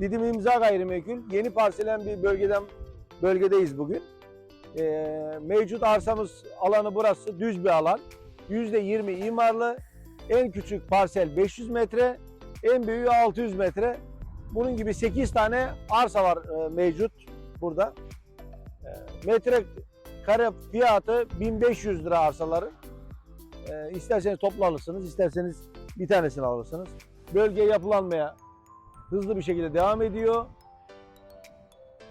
Didim İmza Gayrimenkul yeni parselen bir bölgeden bölgedeyiz bugün. Ee, mevcut arsamız alanı burası düz bir alan. %20 imarlı. En küçük parsel 500 metre, en büyüğü 600 metre. Bunun gibi 8 tane arsa var e, mevcut burada. E, metre kare fiyatı 1500 lira arsaların. E, isterseniz toplu alırsınız, isterseniz bir tanesini alırsınız. Bölge yapılanmaya hızlı bir şekilde devam ediyor.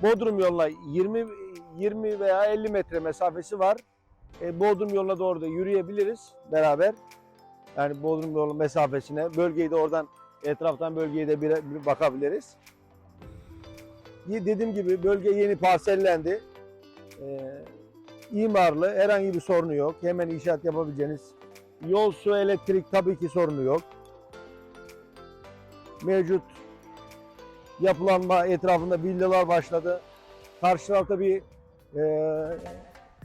Bodrum yoluna 20 20 veya 50 metre mesafesi var. E, Bodrum yoluna doğru da yürüyebiliriz beraber. Yani Bodrum yolu mesafesine. Bölgeyi de oradan etraftan bölgeye de bir, bir bakabiliriz. Dediğim gibi bölge yeni parsellendi. E, imarlı, herhangi bir sorunu yok. Hemen inşaat yapabileceğiniz yol, su, elektrik tabii ki sorunu yok. Mevcut yapılanma etrafında villalar başladı. Karşı tarafta bir e,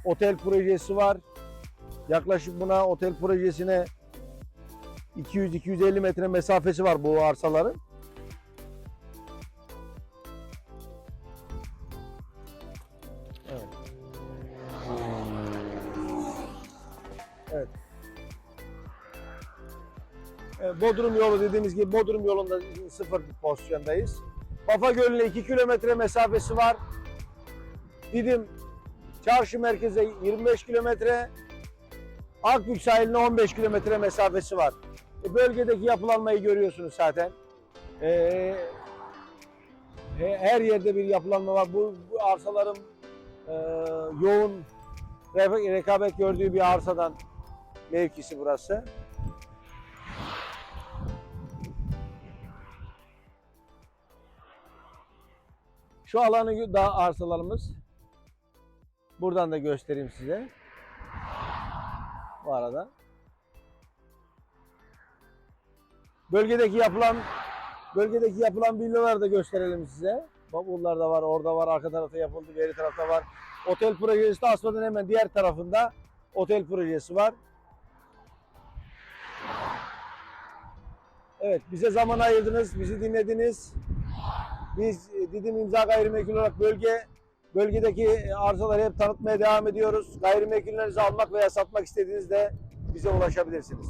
otel projesi var. Yaklaşık buna otel projesine 200-250 metre mesafesi var bu arsaların. Evet. Evet. E, Bodrum yolu dediğimiz gibi Bodrum yolunda sıfır pozisyondayız. Bafa Gölü'ne 2 kilometre mesafesi var. Didim çarşı merkeze 25 kilometre. Akbük sahiline 15 kilometre mesafesi var. E, bölgedeki yapılanmayı görüyorsunuz zaten. E, he- her yerde bir yapılanma var. Bu, bu arsaların e, yoğun re- rekabet gördüğü bir arsadan mevkisi burası. Şu alanı da arsalarımız. Buradan da göstereyim size. Bu arada. Bölgedeki yapılan bölgedeki yapılan villaları da gösterelim size. Bak bunlar da var, orada var, arka tarafta yapıldı, beri tarafta var. Otel projesi de asfaltın hemen diğer tarafında otel projesi var. Evet, bize zaman ayırdınız, bizi dinlediniz. Biz e, Didim İmza Gayrimenkul olarak bölge bölgedeki arsaları hep tanıtmaya devam ediyoruz. Gayrimenkullerinizi almak veya satmak istediğinizde bize ulaşabilirsiniz.